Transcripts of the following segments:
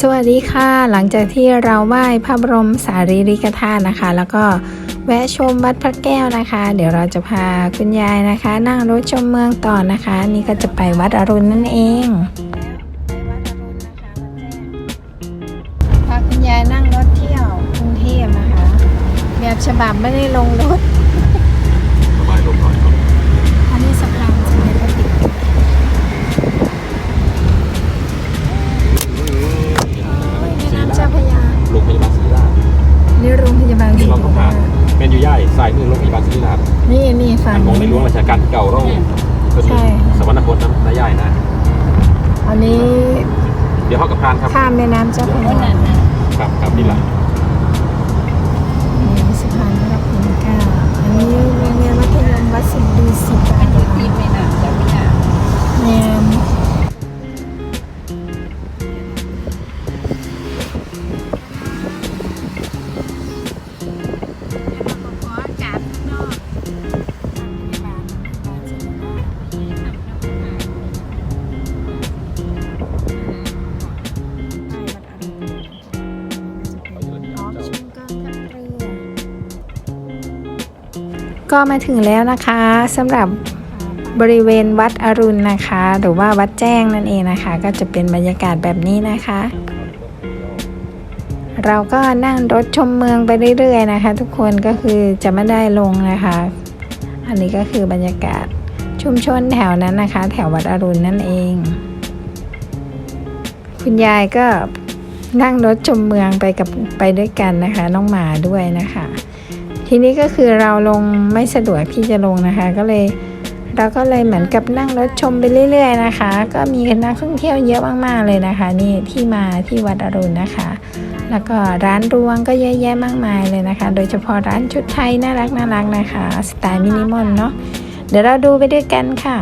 สวัสดีค่ะ หลังจากที่เราไหว้พระบรมสารีริกธาตุนะคะ แล้วก็แวะชมวัดพระแก้วนะคะ เดี๋ยวเราจะพาคุณยายนะคะ นั่งรถชมเมืองต่อนะคะ นี่ก็จะไปวัดอรุณนั่นเองพาคุณยายนั่งรถเที่ยวกรุงเทพนะคะ แบบฉบับไม่ได้ลงรถ นี่นี่ฝั่งมองในหลวงราชการที่เก่าเราเป็นใช่สวรรคตน้ำนายย่ายนะอันนี้ เดี๋ยวเข้ากับพานครับข้ามแม่น้ำเจ้าพระยาครับครับนี่แหละ ก็มาถึงแล้วนะคะสำหรับบริเวณวัดอรุณนะคะ หรือว่าวัดแจ้งนั่นเองนะคะ ก็จะเป็นบรรยากาศแบบนี้นะคะ เราก็นั่งรถชมเมืองไปเรื่อยๆนะคะ ทุกคนก็คือจะไม่ได้ลงนะคะ อันนี้ก็คือบรรยากาศชุมชนแถวนั้นนะคะ แถววัดอรุณนั่นเอง คุณยายก็นั่งรถชมเมืองไปกับไปด้วยกันนะคะ น้องหมาด้วยนะคะ ทีนี้ก็คือเราลงไม่สะดวกที่จะลงนะคะ ก็เลยเราก็เลยเหมือนกับนั่งรถชมไปเรื่อย ๆ นะคะ ก็มีนักท่องเที่ยวเยอะมากๆเลยนะคะ นี่ที่มาที่วัดอรุณนะคะ แล้วก็ร้านรวงก็เยอะแยะมากมายเลยนะคะ โดยเฉพาะร้านชุดไทยน่ารักน่ารักนะคะสไตล์มินิมอลเนาะเดี๋ยวเราดูไปด้วยกันค่ะ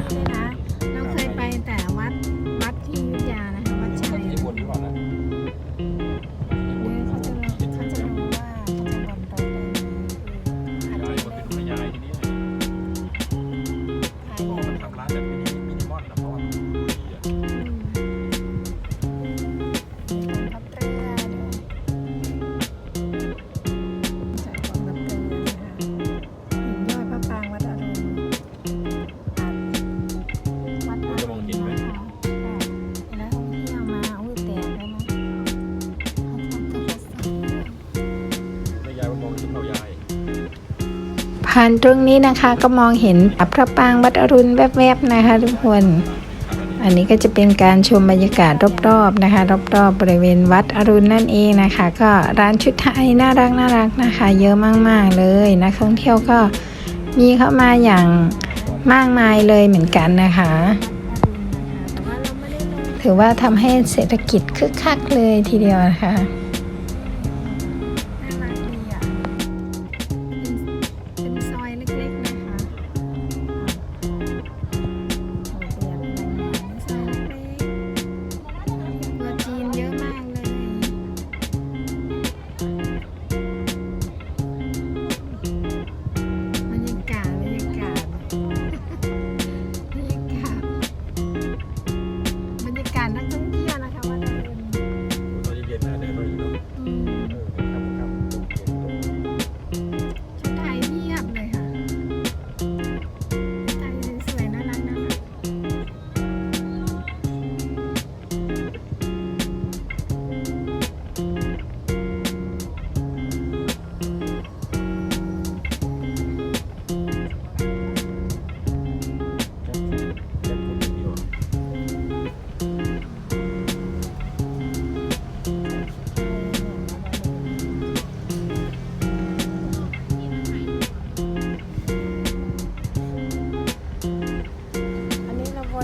ผ่านตรงนี้นะคะก็มองเห็นพระปางวัดอรุณแวบๆนะคะ ทุกคน อันนี้ก็จะเป็นการชมบรรยากาศรอบๆนะคะ รอบๆบริเวณวัดอรุณนั่นเองนะคะ ก็ร้านชุดไทยน่ารักน่ารักนะคะ เยอะมากๆเลยนักท่องเที่ยวก็มีเข้ามาอย่างมากมายเลยเหมือนกันนะคะถือว่าทำให้เศรษฐกิจคึกคักเลยทีเดียวนะคะ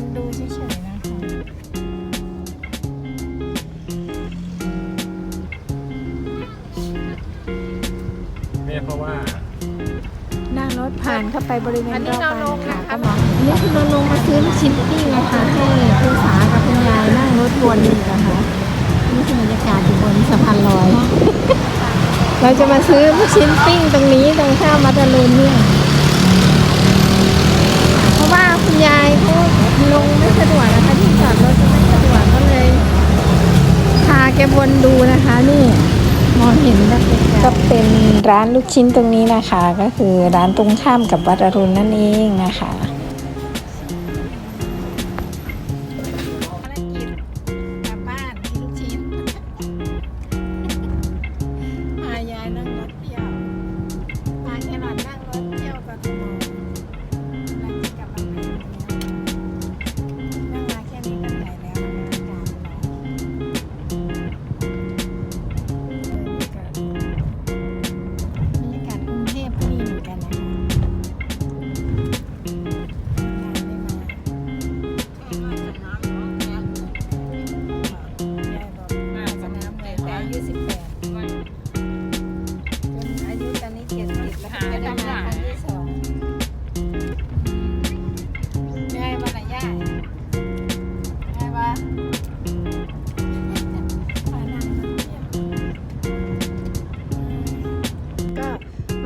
นนี้เราวนดูเฉยๆนะคะแม่เพราะว่า นั่งรถผ่านเข้าไปบริเวณอันนี้เราลงค่ะนะคะก็มองอันนี้คือเราลงมาซื้อลูกชิ้นปิ้งนะคะให้คุณสากับคุณยายนั่งรถวนอยู่นะคะนี่คือบรรยากาศอยู่บนสะพานลอย เราจะมาซื้อลูกชิ้นปิ้งตรงนี้ตรงข้ามวัดอรุณเนี่ยเพราะว่า คุณยายเขาลงไม่สะดวกนะคะที่จอดรถจะไม่สะดวกก็เลยพาแกวนดูนะคะนี่มองเห็นแบบก็เป็นร้านลูกชิ้นตรงนี้นะคะ ก็คือร้านตรงข้ามกับวัดอรุณนั่นเองนะคะ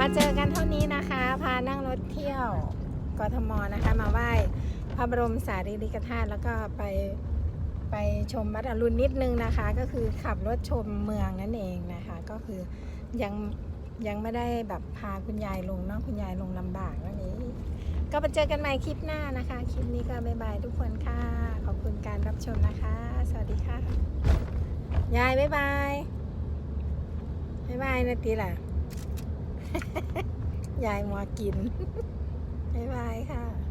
มาเจอกันเท่านี้นะคะ พานั่งรถเที่ยวกทมนะคะ มาไหว้พระบรมสารีริกธาตุแล้วก็ไปไปชมวัดอรุณนิดนึงนะคะ ก็คือขับรถชมเมืองนั่นเองนะคะ ก็คือยังยังไม่ได้แบบพาคุณยายลงเนาะคุณยายลงลำบากวันนี้ ก็ไปเจอกันใหม่คลิปหน้านะคะ คลิปนี้ก็บ๊ายบายทุกคนค่ะ ขอบคุณการรับชมนะคะ สวัสดีค่ะ ยายบ๊ายบายบ๊ายบายนะตีล่ะ ยายมัวกิน บ๊ายบายค่ะ